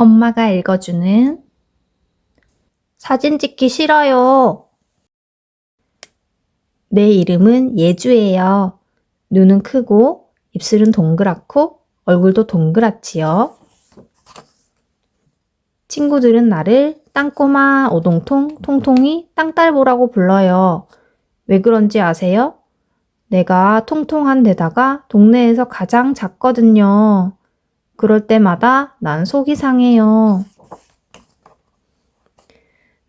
엄마가 읽어주는 사진 찍기 싫어요. 내 이름은 예주예요. 눈은 크고 입술은 동그랗고 얼굴도 동그랗지요. 친구들은 나를 땅꼬마 오동통 통통이 땅딸보라고 불러요. 왜 그런지 아세요? 내가 통통한 데다가 동네에서 가장 작거든요. 그럴 때마다 난 속이 상해요.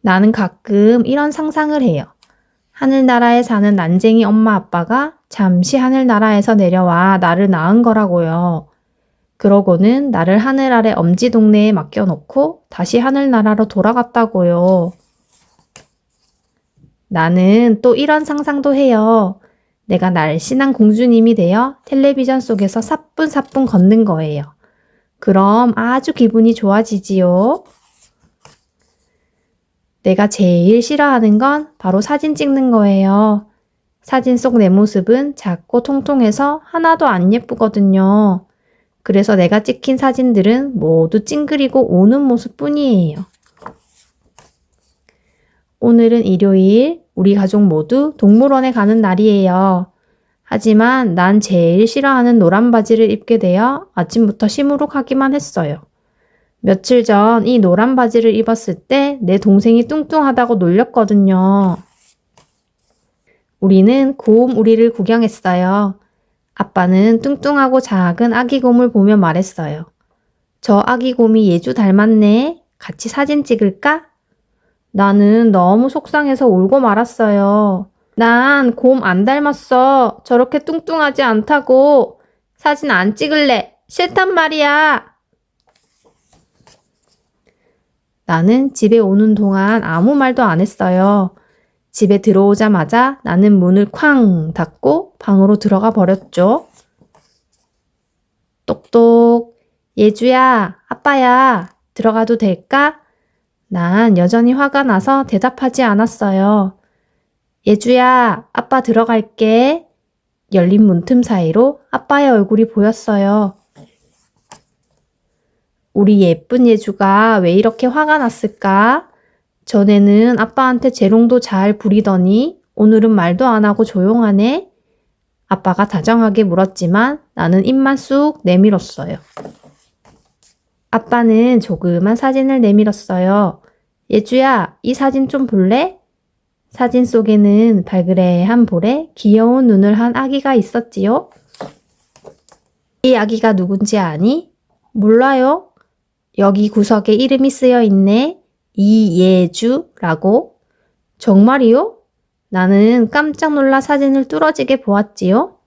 나는 가끔 이런 상상을 해요. 하늘나라에 사는 난쟁이 엄마 아빠가 잠시 하늘나라에서 내려와 나를 낳은 거라고요. 그러고는 나를 하늘 아래 엄지 동네에 맡겨놓고 다시 하늘나라로 돌아갔다고요. 나는 또 이런 상상도 해요. 내가 날씬한 공주님이 되어 텔레비전 속에서 사뿐사뿐 걷는 거예요. 그럼 아주 기분이 좋아지지요. 내가 제일 싫어하는 건 바로 사진 찍는 거예요. 사진 속 내 모습은 작고 통통해서 하나도 안 예쁘거든요. 그래서 내가 찍힌 사진들은 모두 찡그리고 오는 모습 뿐이에요. 오늘은 일요일, 우리 가족 모두 동물원에 가는 날이에요. 하지만 난 제일 싫어하는 노란 바지를 입게 되어 아침부터 시무룩하기만 했어요. 며칠 전 이 노란 바지를 입었을 때 내 동생이 뚱뚱하다고 놀렸거든요. 우리는 고움 우리를 구경했어요. 아빠는 뚱뚱하고 작은 아기 곰을 보며 말했어요. 저 아기 곰이 예주 닮았네. 같이 사진 찍을까? 나는 너무 속상해서 울고 말았어요. 난 곰 안 닮았어. 저렇게 뚱뚱하지 않다고. 사진 안 찍을래. 싫단 말이야. 나는 집에 오는 동안 아무 말도 안 했어요. 집에 들어오자마자 나는 문을 쾅 닫고 방으로 들어가 버렸죠. 똑똑, 예주야, 아빠야, 들어가도 될까? 난 여전히 화가 나서 대답하지 않았어요. 예주야, 아빠 들어갈게. 열린 문틈 사이로 아빠의 얼굴이 보였어요. 우리 예쁜 예주가 왜 이렇게 화가 났을까? 전에는 아빠한테 재롱도 잘 부리더니 오늘은 말도 안 하고 조용하네. 아빠가 다정하게 물었지만 나는 입만 쑥 내밀었어요. 아빠는 조그만 사진을 내밀었어요. 예주야, 이 사진 좀 볼래? 사진 속에는 발그레한 볼에 귀여운 눈을 한 아기가 있었지요. 이 아기가 누군지 아니? 몰라요. 여기 구석에 이름이 쓰여 있네. 이예주라고. 정말이요? 나는 깜짝 놀라 사진을 뚫어지게 보았지요.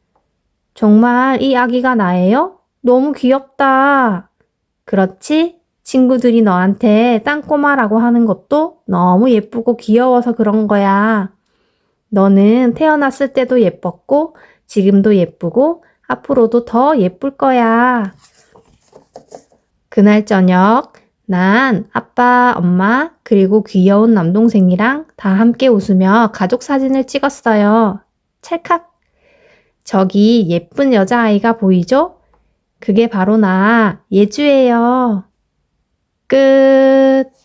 정말 이 아기가 나예요? 너무 귀엽다. 그렇지? 친구들이 너한테 땅꼬마라고 하는 것도 너무 예쁘고 귀여워서 그런 거야. 너는 태어났을 때도 예뻤고, 지금도 예쁘고, 앞으로도 더 예쁠 거야. 그날 저녁, 난 아빠, 엄마, 그리고 귀여운 남동생이랑 다 함께 웃으며 가족 사진을 찍었어요. 찰칵. 저기 예쁜 여자아이가 보이죠? 그게 바로 나, 예주예요. 끝.